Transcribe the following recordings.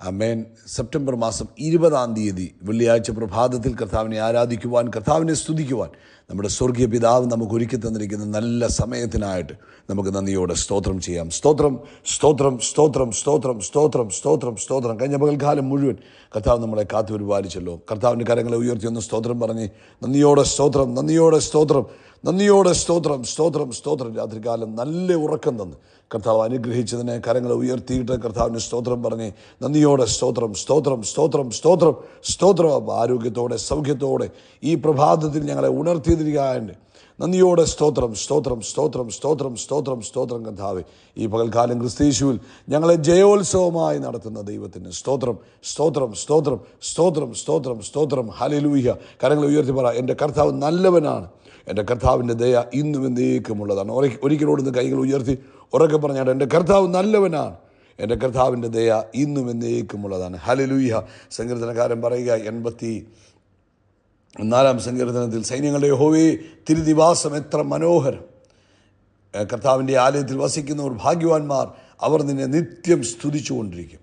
അമേൻ September മാസം ഇരുപതാം തീയതി വെള്ളിയാഴ്ച പ്രഭാതത്തിൽ കർത്താവിനെ ആരാധിക്കുവാൻ കർത്താവിനെ സ്തുതിക്കുവാൻ നമ്മുടെ സ്വർഗീയ പിതാവ് നമുക്ക് ഒരുക്കി തന്നിരിക്കുന്ന നല്ല സമയത്തിനായിട്ട് നമുക്ക് നന്ദിയോടെ സ്തോത്രം ചെയ്യാം. സ്തോത്രം സ്തോത്രം സ്തോത്രം സ്തോത്രം സ്തോത്രം സ്തോത്രം സ്തോത്രം. കഴിഞ്ഞ പകൽക്കാലം മുഴുവൻ കർത്താവ് നമ്മളെ കാത്തു പരിപാലിച്ചല്ലോ കർത്താവിന്റെ കരങ്ങളെ ഉയർത്തി ഒന്ന് സ്തോത്രം പറഞ്ഞ് നന്ദിയോടെ സ്തോത്രം നന്ദിയോടെ സ്തോത്രം നന്ദിയോടെ സ്തോത്രം സ്തോത്രം സ്തോത്രം. രാത്രികാലം നല്ല ഉറക്കം തന്ന് കർത്താവ് അനുഗ്രഹിച്ചതിനെ കരങ്ങൾ ഉയർത്തിയിട്ട് കർത്താവിന് സ്തോത്രം പറഞ്ഞ് നന്ദിയോടെ സ്തോത്രം സ്തോത്രം സ്തോത്രം സ്തോത്രം സ്തോത്രം ആരോഗ്യത്തോടെ സൗഖ്യത്തോടെ ഈ പ്രഭാതത്തിൽ ഞങ്ങളെ ഉണർത്തിയതിരിക്കാണ്ട് നന്ദിയോടെ സ്തോത്രം സ്തോത്രം സ്തോത്രം സ്തോത്രം സ്തോത്രം സ്തോത്രം കർത്താവ് ഈ പകൽക്കാലം ക്രിസ്തീശുവിൽ ഞങ്ങളെ ജയോത്സവമായി നടത്തുന്ന ദൈവത്തിന് സ്തോത്രം സ്തോത്രം സ്തോത്രം സ്തോത്രം സ്തോത്രം സ്തോത്രം ഹലിലൂഹ്യ കരങ്ങൾ ഉയർത്തി പറ എന്റെ കർത്താവ് നല്ലവനാണ് എന്റെ കർത്താവിന്റെ ദയ ഇന്നും എന്നേക്കുമുള്ളതാണ്. ഒരിക്കലോട് ഒരിക്കലോടുന്ന് കൈകൾ ഉയർത്തി ഉറക്കെ പറഞ്ഞാൽ എന്റെ കർത്താവ് നല്ലവനാണ്. എന്റെ കർത്താവിന്റെ ദയ ഇന്നും എന്നേക്കുമുള്ളതാണ്. ഹലലൂഹ്യ സങ്കീർത്തനക്കാരൻ പറയുക എൺപത്തി നാലാം സങ്കീർത്തനത്തിൽ സൈന്യങ്ങളുടെ ഹോവേ തിരുദിവാസം എത്ര മനോഹരം. കർത്താവിന്റെ ആലയത്തിൽ വസിക്കുന്നവർ ഭാഗ്യവാന്മാർ അവർ നിന്നെ നിത്യം സ്തുതിച്ചുകൊണ്ടിരിക്കും.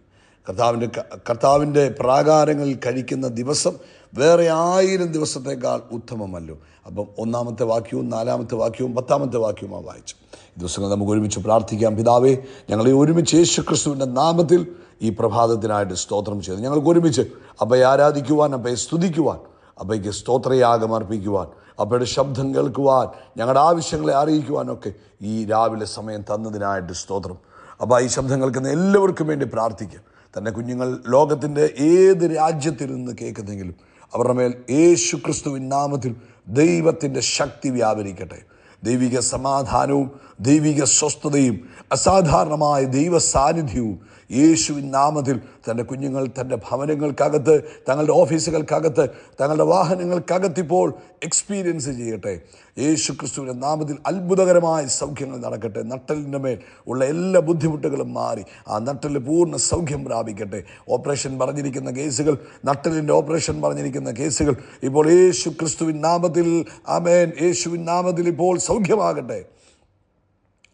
കർത്താവിന്റെ കർത്താവിന്റെ പ്രാകാരങ്ങളിൽ കഴിക്കുന്ന ദിവസം വേറെ ആയിരം ദിവസത്തേക്കാൾ ഉത്തമമല്ലോ. അപ്പം ഒന്നാമത്തെ വാക്യവും നാലാമത്തെ വാക്യവും പത്താമത്തെ വാക്യവുമാണ് വായിച്ചു. ഈ ദിവസങ്ങൾ നമുക്ക് ഒരുമിച്ച് പ്രാർത്ഥിക്കാം. പിതാവേ ഞങ്ങളെ ഒരുമിച്ച് യേശു ക്രിസ്തുവിന്റെ നാമത്തിൽ ഈ പ്രഭാതത്തിനായിട്ട് സ്തോത്രം ചെയ്തു. ഞങ്ങൾക്ക് ഒരുമിച്ച് അപ്പയെ ആരാധിക്കുവാൻ അപ്പയെ സ്തുതിക്കുവാൻ അപ്പയ്ക്ക് സ്തോത്രയാഗം അർപ്പിക്കുവാൻ അപ്പയുടെ ശബ്ദം കേൾക്കുവാൻ ഞങ്ങളുടെ ആവശ്യങ്ങളെ അറിയിക്കുവാനൊക്കെ ഈ രാവിലെ സമയം തന്നതിനായിട്ട് സ്തോത്രം. അപ്പോൾ ഈ ശബ്ദം കേൾക്കുന്ന എല്ലാവർക്കും വേണ്ടി പ്രാർത്ഥിക്കാം. തന്റെ കുഞ്ഞുങ്ങൾ ലോകത്തിന്റെ ഏത് രാജ്യത്തിൽ നിന്ന് കേൾക്കുന്നെങ്കിലും അവരുടെ മേൽ യേശു ക്രിസ്തുവിൻ നാമത്തിൽ ദൈവത്തിന്റെ ശക്തി വ്യാപരിക്കട്ടെ. ദൈവിക സമാധാനവും ദൈവിക സ്വസ്ഥതയും അസാധാരണമായ ദൈവ സാന്നിധ്യവും യേശുവിൻ നാമത്തിൽ തന്റെ കുഞ്ഞുങ്ങൾ തന്റെ ഭവനങ്ങൾക്കകത്ത് തങ്ങളുടെ ഓഫീസുകൾക്കകത്ത് തങ്ങളുടെ വാഹനങ്ങൾക്കകത്ത് ഇപ്പോൾ എക്സ്പീരിയൻസ് ചെയ്യട്ടെ. യേശു ക്രിസ്തുവിന്റെ നാമത്തിൽ അത്ഭുതകരമായ സൗഖ്യങ്ങൾ നടക്കട്ടെ. നട്ടലിന്റെ മേൽ ഉള്ള എല്ലാ ബുദ്ധിമുട്ടുകളും മാറി. ആ നട്ടലിൽ പൂർണ സൗഖ്യം പ്രാപിക്കട്ടെ. ഓപ്പറേഷൻ പറഞ്ഞിരിക്കുന്ന കേസുകൾ നട്ടലിന്റെ ഓപ്പറേഷൻ പറഞ്ഞിരിക്കുന്ന കേസുകൾ ഇപ്പോൾ യേശു ക്രിസ്തുവിൻ നാമത്തിൽ ആമേൻ യേശുവിൻ നാമത്തിൽ ഇപ്പോൾ സൗഖ്യമാകട്ടെ.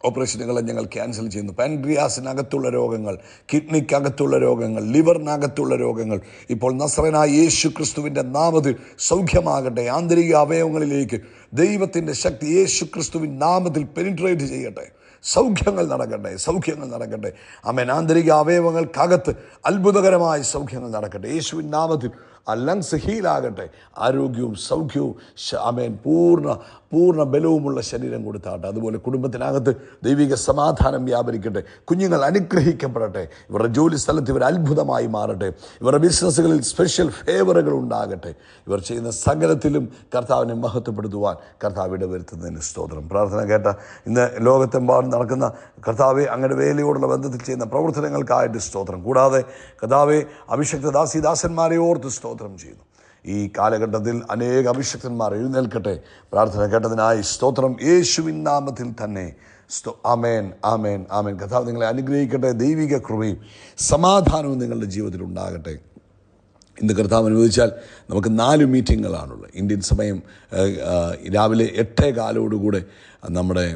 ഓപ്പറേഷനുകളെ ഞങ്ങൾ ക്യാൻസൽ ചെയ്യുന്നു. പാൻക്രിയാസിനകത്തുള്ള രോഗങ്ങൾ കിഡ്നിക്കകത്തുള്ള രോഗങ്ങൾ ലിവറിനകത്തുള്ള രോഗങ്ങൾ. ഇപ്പോൾ നസ്രനായ യേശു ക്രിസ്തുവിന്റെ നാമത്തിൽ സൗഖ്യമാകട്ടെ ആന്തരിക അവയവങ്ങളിലേക്ക് ദൈവത്തിന്റെ ശക്തി യേശു ക്രിസ്തുവിൻ നാമത്തിൽ പെനിട്രേറ്റ് ചെയ്യട്ടെ. സൗഖ്യങ്ങൾ നടക്കട്ടെ സൗഖ്യങ്ങൾ നടക്കട്ടെ. അമേൻ ആന്തരിക അവയവങ്ങൾക്കകത്ത് അത്ഭുതകരമായ സൗഖ്യങ്ങൾ നടക്കട്ടെ. യേശുവിൻ നാമത്തിൽ ആ ലങ്സ് ഹീലാകട്ടെ ആരോഗ്യവും സൗഖ്യവും അമേൻ പൂർണ പൂർണ ബലവുമുള്ള ശരീരം കൊടുത്താട്ടെ അതുപോലെ കുടുംബത്തിനകത്ത് ദൈവിക സമാധാനം വ്യാപരിക്കട്ടെ. കുഞ്ഞുങ്ങൾ അനുഗ്രഹിക്കപ്പെടട്ടെ. ഇവരുടെ ജോലി സ്ഥലത്ത് ഇവർ അത്ഭുതമായി മാറട്ടെ. ഇവരുടെ ബിസിനസ്സുകളിൽ സ്പെഷ്യൽ ഫേവറുകൾ ഉണ്ടാകട്ടെ. ഇവർ ചെയ്യുന്ന സകലത്തിലും കർത്താവിനെ മഹത്വപ്പെടുത്തുവാൻ കർത്താവ് ഇടവരുത്തുന്നതിന് സ്തോത്രം. പ്രാർത്ഥന കേട്ട ഇന്ന് ലോകത്തെമ്പാടും നടക്കുന്ന കർത്താവെ അങ്ങയുടെ വേലയോടുള്ള ബന്ധത്തിൽ ചെയ്യുന്ന പ്രവർത്തനങ്ങൾക്കായിട്ട് സ്തോത്രം. കൂടാതെ കർത്താവെ അഭിഷക്ത ദാസിദാസന്മാരെ ഓർത്ത് സ്തോത്രം ചെയ്യുന്നു. ഈ കാലഘട്ടത്തിൽ അനേക അഭിഷക്തന്മാർ എഴുന്നേൽക്കട്ടെ. പ്രാർത്ഥന കേട്ടതിനായി സ്തോത്രം യേശുവിൻ നാമത്തിൽ തന്നെ സ്തോ ആമേൻ ആമേൻ ആമേൻ. കഥാവ് നിങ്ങളെ അനുഗ്രഹിക്കട്ടെ. ദൈവിക കൃപയും സമാധാനവും നിങ്ങളുടെ ജീവിതത്തിൽ ഉണ്ടാകട്ടെ. ഇന്ന് കർത്താവ് അനുവദിച്ചാൽ നമുക്ക് നാല് മീറ്റിങ്ങുകളാണുള്ളത്. ഇന്ത്യൻ സമയം രാവിലെ എട്ടേ കാലോടുകൂടെ നമ്മുടെ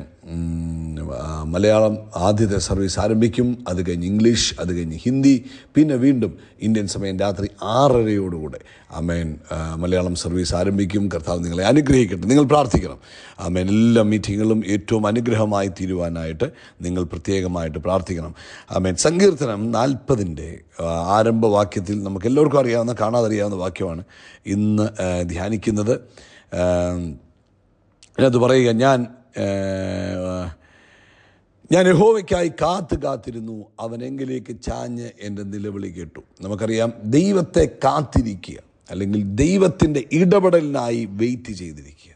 മലയാളം ആദ്യത്തെ സർവീസ് ആരംഭിക്കും അത് കഴിഞ്ഞ് ഇംഗ്ലീഷ് അത് കഴിഞ്ഞ് ഹിന്ദി പിന്നെ വീണ്ടും ഇന്ത്യൻ സമയം രാത്രി ആറരയോടുകൂടെ. അമേൻ മലയാളം സർവീസ് ആരംഭിക്കും. കർത്താവ് നിങ്ങളെ അനുഗ്രഹിക്കട്ടെ. നിങ്ങൾ പ്രാർത്ഥിക്കണം. അമേൻ എല്ലാ മീറ്റിങ്ങുകളും ഏറ്റവും അനുഗ്രഹമായി തീരുവാനായിട്ട് നിങ്ങൾ പ്രത്യേകമായിട്ട് പ്രാർത്ഥിക്കണം. അമേൻ സങ്കീർത്തനം നാൽപ്പതിന്റെ ആരംഭവാക്യത്തിൽ നമുക്ക് എല്ലാവർക്കും അറിയാവുന്ന കാണാതറിയാവുന്ന വാക്യമാണ് ഇന്ന് ധ്യാനിക്കുന്നത്. അതിനകത്ത് പറയുക ഞാൻ ഞാൻ യഹോവയ്ക്കായി കാത്ത് കാത്തിരുന്നു. അവനെങ്കിലേക്ക് ചാഞ്ഞ് എന്റെ നിലവിളി കേട്ടു. നമുക്കറിയാം ദൈവത്തെ കാത്തിരിക്കുക അല്ലെങ്കിൽ ദൈവത്തിന്റെ ഇടപെടലിനായി വെയിറ്റ് ചെയ്തിരിക്കുക.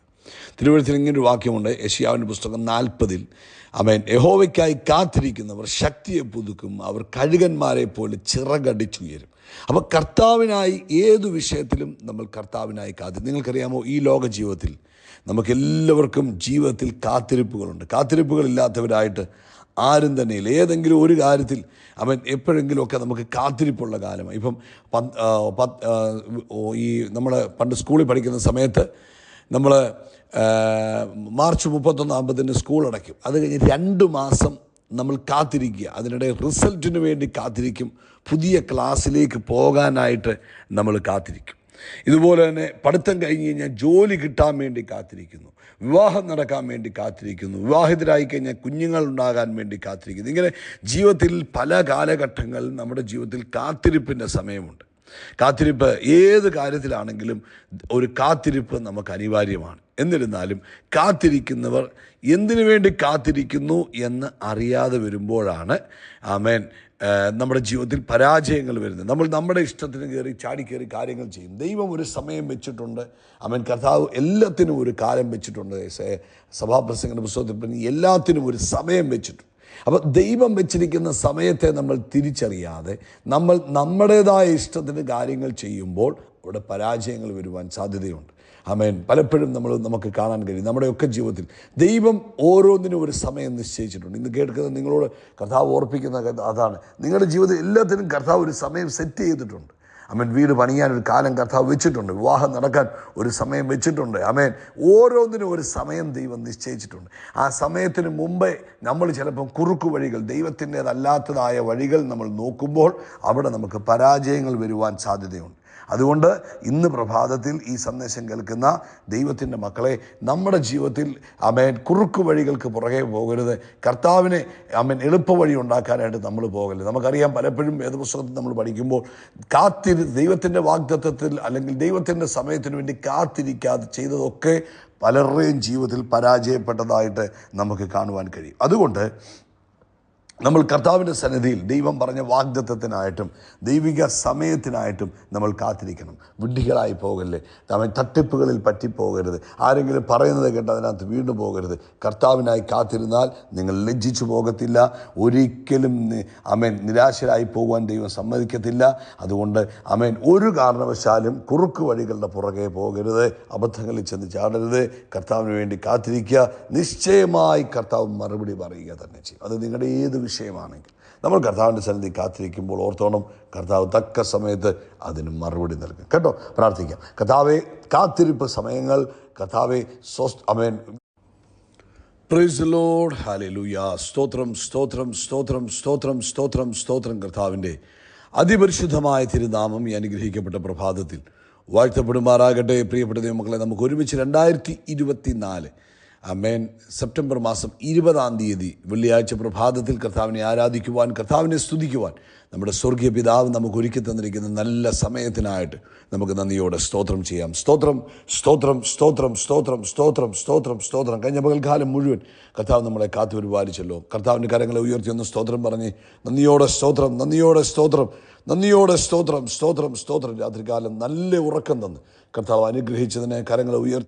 തിരുവഴുത്തിൽ ഇങ്ങനൊരു വാക്യമുണ്ട് യശിയാവിന്റെ പുസ്തകം നാൽപ്പതിൽ. അവൻ യഹോവയ്ക്കായി കാത്തിരിക്കുന്നവർ ശക്തിയെ പുതുക്കും. അവർ കഴുകന്മാരെ പോലെ ചിറകടിച്ചുയരും. അപ്പോൾ കർത്താവിനായി ഏതു വിഷയത്തിലും നമ്മൾ കർത്താവിനായി കാത്തി നിങ്ങൾക്കറിയാമോ ഈ ലോക ജീവിതത്തിൽ നമുക്കെല്ലാവർക്കും ജീവിതത്തിൽ കാത്തിരിപ്പുകളുണ്ട്. കാത്തിരിപ്പുകളില്ലാത്തവരായിട്ട് ആരും തന്നെയില്ല. ഏതെങ്കിലും ഒരു കാര്യത്തിൽ അവൻ എപ്പോഴെങ്കിലുമൊക്കെ നമുക്ക് കാത്തിരിപ്പുള്ള കാലമാണ്. ഇപ്പം ഈ നമ്മൾ പണ്ട് സ്കൂളിൽ പഠിക്കുന്ന സമയത്ത് നമ്മൾ മാർച്ച് മുപ്പത്തൊന്നാകുമ്പത്തിന് സ്കൂൾ അടയ്ക്കും. അത് കഴിഞ്ഞ് രണ്ട് മാസം നമ്മൾ കാത്തിരിക്കുക. അതിനിടെ റിസൾട്ടിന് വേണ്ടി കാത്തിരിക്കും. പുതിയ ക്ലാസ്സിലേക്ക് പോകാനായിട്ട് നമ്മൾ കാത്തിരിക്കും. ഇതുപോലെ തന്നെ പഠിത്തം കഴിഞ്ഞ് കഴിഞ്ഞാൽ ജോലി കിട്ടാൻ വേണ്ടി കാത്തിരിക്കുന്നു. വിവാഹം നടക്കാൻ വേണ്ടി കാത്തിരിക്കുന്നു. വിവാഹിതരായി കഴിഞ്ഞാൽ കുഞ്ഞുങ്ങൾ ഉണ്ടാകാൻ വേണ്ടി കാത്തിരിക്കുന്നു. ഇങ്ങനെ ജീവിതത്തിൽ പല കാലഘട്ടങ്ങളിൽ നമ്മുടെ ജീവിതത്തിൽ കാത്തിരിപ്പിന്റെ സമയമുണ്ട്. കാത്തിരിപ്പ് ഏത് കാര്യത്തിലാണെങ്കിലും ഒരു കാത്തിരിപ്പ് നമുക്ക് അനിവാര്യമാണ്. എന്നിരുന്നാലും കാത്തിരിക്കുന്നവർ എന്തിനു വേണ്ടി കാത്തിരിക്കുന്നു എന്ന് അറിയാതെ വരുമ്പോഴാണ് ആമേൻ നമ്മുടെ ജീവിതത്തിൽ പരാജയങ്ങൾ വരുന്നത്. നമ്മൾ നമ്മുടെ ഇഷ്ടത്തിന് കയറി ചാടി കയറി കാര്യങ്ങൾ ചെയ്യും. ദൈവം ഒരു സമയം വെച്ചിട്ടുണ്ട്. അവൻ കർത്താവ് എല്ലാത്തിനും ഒരു കാലം വെച്ചിട്ടുണ്ട്. സഭാപ്രസംഗ പുസ്തകത്തിൽ എല്ലാത്തിനും ഒരു സമയം വെച്ചിട്ടുണ്ട്. അപ്പോൾ ദൈവം വെച്ചിരിക്കുന്ന സമയത്തെ നമ്മൾ തിരിച്ചറിയാതെ നമ്മൾ നമ്മുടേതായ ഇഷ്ടത്തിന് കാര്യങ്ങൾ ചെയ്യുമ്പോൾ അവിടെ പരാജയങ്ങൾ വരുവാൻ സാധ്യതയുണ്ട്. അമേൻ പലപ്പോഴും നമ്മൾ നമുക്ക് കാണാൻ കഴിയും. നമ്മുടെയൊക്കെ ജീവിതത്തിൽ ദൈവം ഓരോന്നിനും ഒരു സമയം നിശ്ചയിച്ചിട്ടുണ്ട്. ഇന്ന് കേൾക്കുന്നത് നിങ്ങളോട് കർത്താവ് ഓർപ്പിക്കുന്ന അതാണ്. നിങ്ങളുടെ ജീവിതത്തിൽ എല്ലാത്തിനും കർത്താവ് ഒരു സമയം സെറ്റ് ചെയ്തിട്ടുണ്ട്. അമേൻ വീട് പണിയാൻ ഒരു കാലം കർത്താവ് വെച്ചിട്ടുണ്ട്. വിവാഹം നടക്കാൻ ഒരു സമയം വെച്ചിട്ടുണ്ട്. അമേൻ ഓരോന്നിനും ഒരു സമയം ദൈവം നിശ്ചയിച്ചിട്ടുണ്ട്. ആ സമയത്തിന് മുമ്പേ നമ്മൾ ചിലപ്പം കുറുക്കു വഴികൾ ദൈവത്തിന്റെതല്ലാത്തതായ വഴികൾ നമ്മൾ നോക്കുമ്പോൾ അവിടെ നമുക്ക് പരാജയങ്ങൾ വരുവാൻ സാധ്യതയുണ്ട്. അതുകൊണ്ട് ഇന്ന് പ്രഭാതത്തിൽ ഈ സന്ദേശം കേൾക്കുന്ന ദൈവത്തിന്റെ മക്കളെ നമ്മുടെ ജീവിതത്തിൽ അമേൻ കുറുക്കു വഴികൾക്ക് പുറകെ പോകരുത്. കർത്താവിനെ അമേൻ എളുപ്പ വഴി ഉണ്ടാക്കാനായിട്ട് നമ്മൾ പോകരുത്. നമുക്കറിയാം പലപ്പോഴും വേദപുസ്തകത്തിൽ നമ്മൾ പഠിക്കുമ്പോൾ കാത്തിരി ദൈവത്തിന്റെ വാഗ്ദത്വത്തിൽ അല്ലെങ്കിൽ ദൈവത്തിന്റെ സമയത്തിന് വേണ്ടി കാത്തിരിക്കാതെ ചെയ്തതൊക്കെ പലരുടെയും ജീവിതത്തിൽ പരാജയപ്പെട്ടതായിട്ട് നമുക്ക് കാണുവാൻ കഴിയും. അതുകൊണ്ട് നമ്മൾ കർത്താവിന്റെ സന്നിധിയിൽ ദൈവം പറഞ്ഞ വാഗ്ദത്വത്തിനായിട്ടും ദൈവിക സമയത്തിനായിട്ടും നമ്മൾ കാത്തിരിക്കണം. വിഡ്ഢികളായി പോകല്ലേ? തമ്മിൽ തട്ടിപ്പുകളിൽ പറ്റിപ്പോകരുത്. ആരെങ്കിലും പറയുന്നത് കേട്ട് അതിനകത്ത് വീണ്ടു പോകരുത്. കർത്താവിനായി കാത്തിരുന്നാൽ നിങ്ങൾ ലജ്ജിച്ചു പോകത്തില്ല. ഒരിക്കലും അമേൻ നിരാശരായി പോകുവാൻ ദൈവം സമ്മതിക്കത്തില്ല. അതുകൊണ്ട് അമേൻ ഒരു കാരണവശാലും കുറുക്ക് വഴികളുടെ പുറകെ പോകരുത്. അബദ്ധങ്ങളിൽ ചെന്ന് ചാടരുത്. കർത്താവിന് വേണ്ടി കാത്തിരിക്കുക. നിശ്ചയമായി കർത്താവ് മറുപടി പറയുക തന്നെ ചെയ്യും. അത് നിങ്ങളുടെ ഏത് വിഷയമാണെങ്കിൽ. നമ്മൾ കർത്താവിന്റെ സന്നിധി കാത്തിരിക്കുമ്പോൾ ഓർത്തോണം കർത്താവ് തക്ക സമയത്ത് അതിന് മറുപടി നൽകും. കേട്ടോ? പ്രാർത്ഥിക്കാം. കർത്താവെ കാത്തിരിപ്പ് സമയങ്ങൾ. കർത്താവെ സ്വസ് അമേൻ. പ്രൈസ് ലോഡ് ഹാലൂയ സ്തോത്രം സ്തോത്രം സ്തോത്രം സ്തോത്രം സ്തോത്രം സ്തോത്രം കർത്താവിന്റെ അതിപരിശുദ്ധമായ തിരുനാമം ഈ അനുഗ്രഹിക്കപ്പെട്ട പ്രഭാതത്തിൽ. വാഴ്ത്തപ്പെടുമാറാകട്ടെ. പ്രിയപ്പെട്ട ദൈവമക്കളെ നമുക്ക് ഒരുമിച്ച് രണ്ടായിരത്തി ഇരുപത്തി നാല് അമേൻ സെപ്റ്റംബർ മാസം ഇരുപതാം തീയതി വെള്ളിയാഴ്ച പ്രഭാതത്തിൽ കർത്താവിനെ ആരാധിക്കുവാൻ കർത്താവിനെ സ്തുതിക്കുവാൻ നമ്മുടെ സ്വർഗീയ പിതാവ് നമുക്ക് ഒരുക്കി തന്നിരിക്കുന്ന നല്ല സമയത്തിനായിട്ട് നമുക്ക് നന്ദിയോടെ സ്തോത്രം ചെയ്യാം. സ്തോത്രം സ്തോത്രം സ്തോത്രം സ്തോത്രം സ്തോത്രം സ്തോത്രം സ്തോത്രം. കഴിഞ്ഞ പകൽക്കാലം മുഴുവൻ കർത്താവ് നമ്മളെ കാത്തു പരിപാലിച്ചല്ലോ കർത്താവിന്റെ കരങ്ങളെ ഉയർത്തി ഒന്ന് സ്തോത്രം പറഞ്ഞ് നന്ദിയോടെ സ്തോത്രം നന്ദിയോടെ സ്തോത്രം നന്ദിയോടെ സ്തോത്രം സ്തോത്രം സ്തോത്രം. രാത്രികാലം നല്ല ഉറക്കം തന്ന് കർത്താവ് അനുഗ്രഹിച്ചതിനെ കരങ്ങളെ ഉയർത്തി